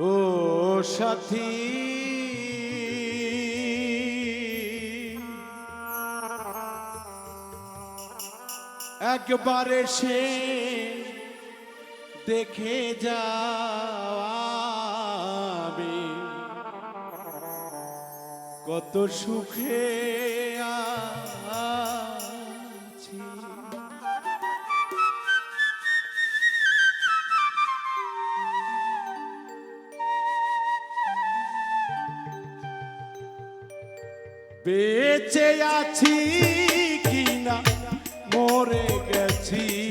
ও সাথী। একবার সে দেখে যাবে কত সুখে আছি বেঁচে আছি কিনা? মরে গেছি।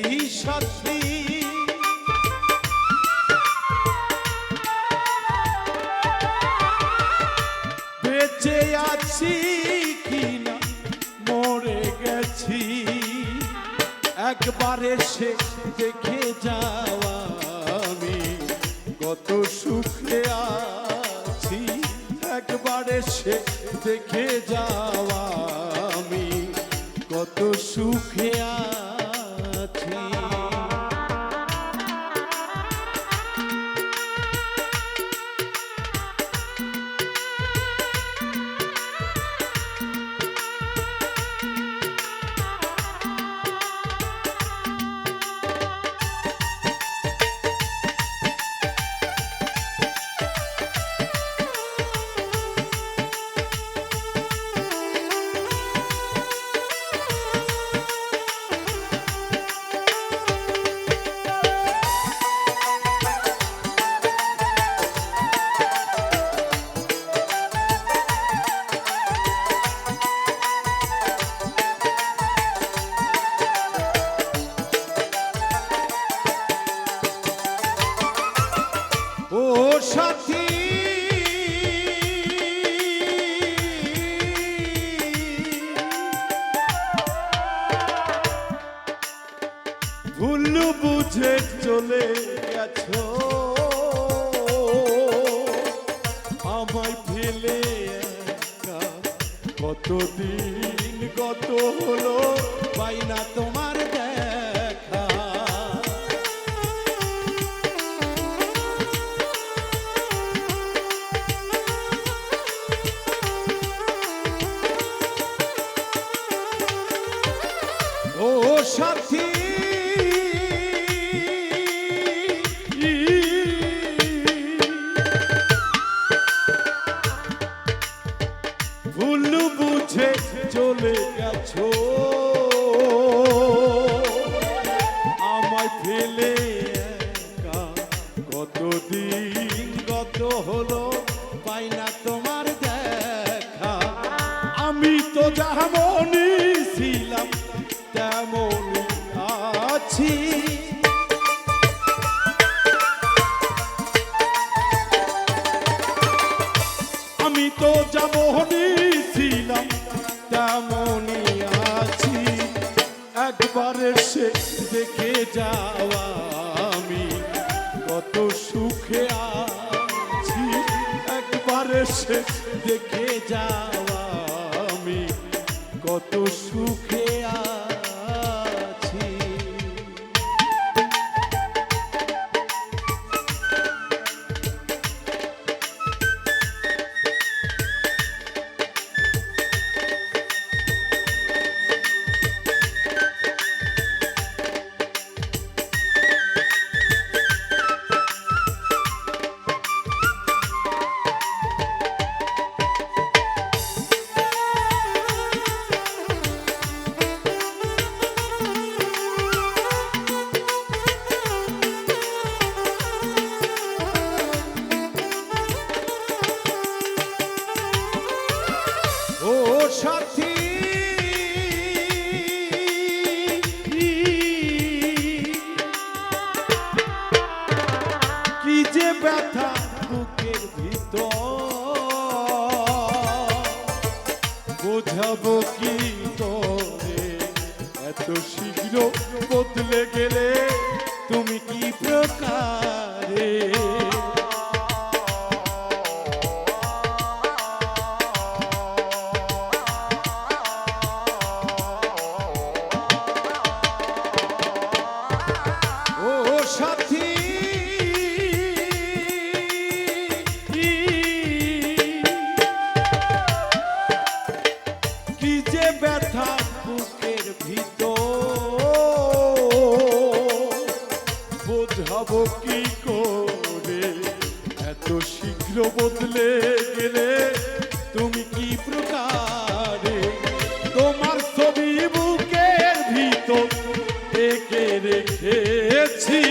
একবার সে দেখে যাওয়া আমি কত সুখে আছি সাথী। ভুল বুঝে চলে গেছো। আমায় ফেলে কতদিন গত হলো, পাই না তোমার দেখা। আমি তো যেমনই ছিলাম একবার সে দেখে যাওয়া আমি। কত সুখে আছি। একবারের সে দেখে যাওয়া আমি। কত সুখে বোঝাবো কি তোরে এত শীঘ্র বদলে গেলে তুমি কি প্রকারে কি প্রকারে? তোমার ছবি বুকের ভিতর রেখেছি।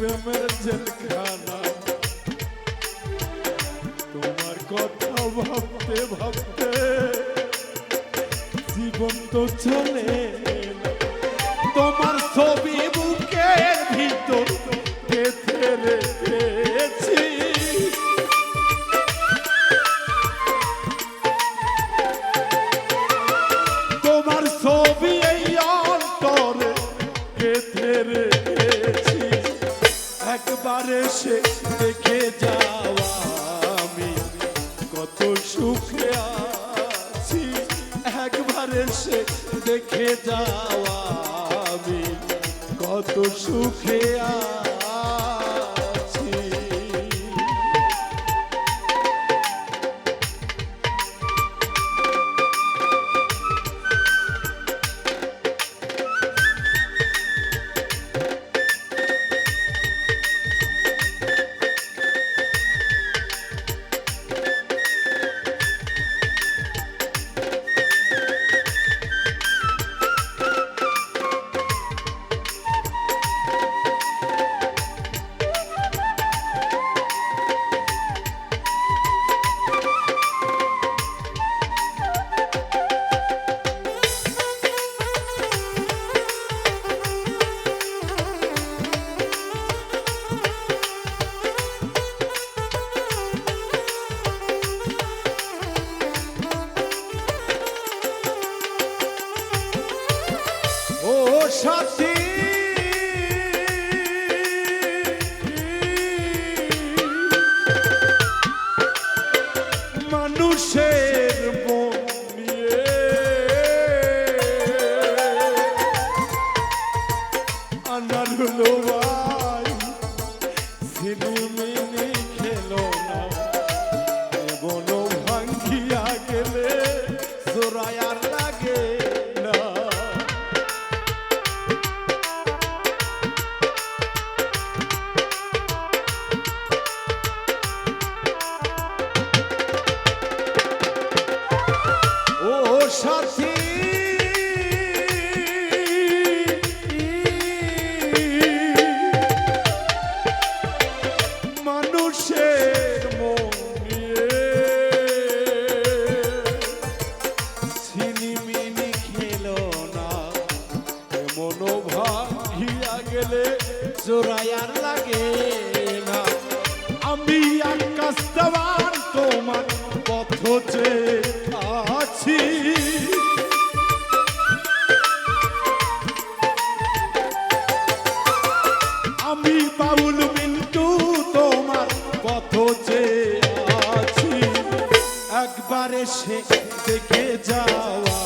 প্রেমের জেলখানা তোমার কথা ভাবতে ভাবতে জীবন তো চলে তোমার ছবি বুকের ভিতর গেঁথে রেখেছি তোমার ছবি এই অন্তরে গেঁথে রেখেছি একবার সে দেখে যাওয়া আমি। কত সুখে আছি, একবার সে দেখে যাওয়া আমি। কত সুখে আছি। সাথী গেলে জোরায়ার লাগে না। আমি আকাশ দেওয়ার তোমার পথ আছি। আমি বাউল মিন্টু, তোমার পথ যে আছি। একবারে সে দেখে যাওয়া